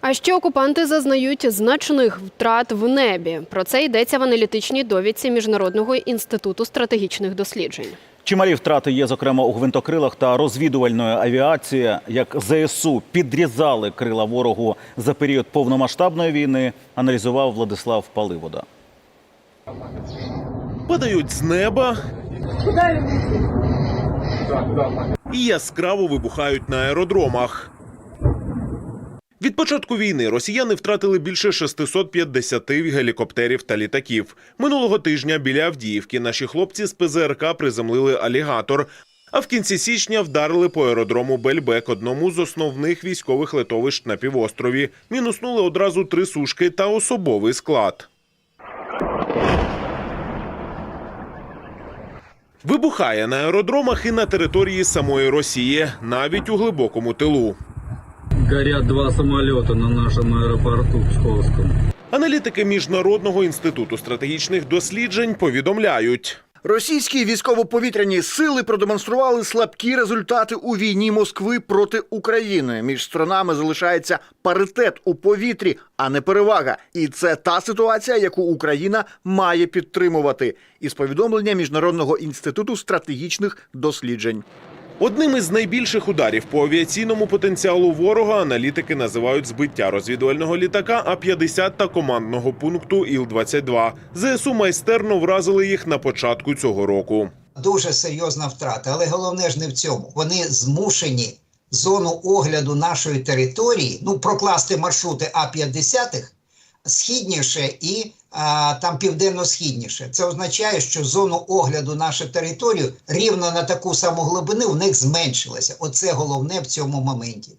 А ще окупанти зазнають значних втрат в небі. Про це йдеться в аналітичній довідці Міжнародного інституту стратегічних досліджень. Чималі втрати є, зокрема, у гвинтокрилах та розвідувальної авіації. Як ЗСУ підрізали крила ворогу за період повномасштабної війни, аналізував Владислав Паливода. падають з неба і яскраво вибухають на аеродромах. Від початку війни росіяни втратили більше 650 гелікоптерів та літаків. Минулого тижня біля Авдіївки наші хлопці з ПЗРК приземлили алігатор. А в кінці січня вдарили по аеродрому Бельбек, одному з основних військових литовищ на півострові. Мінуснули одразу три сушки та особовий склад. Вибухає на аеродромах і на території самої Росії, навіть у глибокому тилу. Горят два самолета на нашем аэропорту Псковском. Аналітики Міжнародного інституту стратегічних досліджень повідомляють. Російські військово-повітряні сили продемонстрували слабкі результати у війні Москви проти України. Між сторонами залишається паритет у повітрі, а не перевага. І це та ситуація, яку Україна має підтримувати. Із повідомлення Міжнародного інституту стратегічних досліджень. Одним із найбільших ударів по авіаційному потенціалу ворога аналітики називають збиття розвідувального літака А-50 та командного пункту Іл-22. ЗСУ майстерно вразили їх на початку цього року. дуже серйозна втрата. Але головне ж не в цьому. Вони змушені зону огляду нашої території, ну прокласти маршрути А-50 східніше і а, там південно-східніше. Це означає, що зону огляду нашу територію рівно на таку саму глибину в них зменшилася. Оце головне в цьому моменті.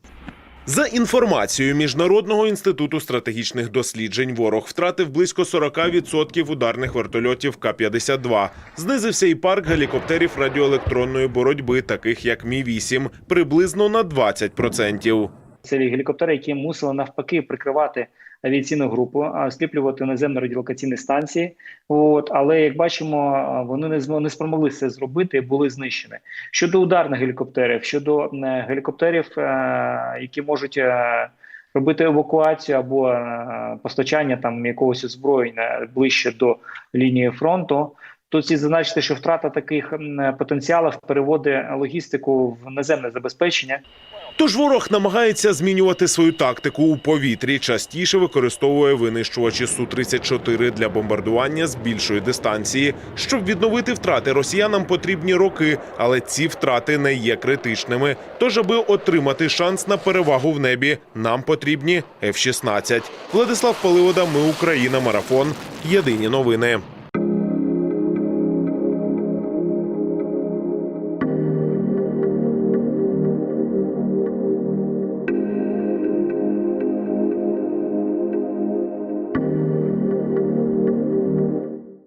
За інформацією Міжнародного інституту стратегічних досліджень, ворог втратив близько 40% ударних вертольотів К-52. Знизився і парк гелікоптерів радіоелектронної боротьби, таких як Мі-8, приблизно на 20%. Це гелікоптери, які мусили навпаки прикривати авіаційну групу, а, осліплювати наземно радіолокаційні станції. От але як бачимо, вони не не спромогли це зробити були знищені. Щодо ударних гелікоптерів, щодо е, гелікоптерів, е, які можуть е, робити евакуацію або постачання там якогось озброєння ближче до лінії фронту. Тут слід зазначити, що втрата таких потенціалів переводить логістику в наземне забезпечення. Тож ворог намагається змінювати свою тактику у повітрі. Частіше використовує винищувачі Су-34 для бомбардування з більшої дистанції. Щоб відновити втрати, росіянам потрібні роки, але ці втрати не є критичними. Тож, аби отримати шанс на перевагу в небі, нам потрібні F-16. Владислав Паливода, Ми Україна, марафон. Єдині новини.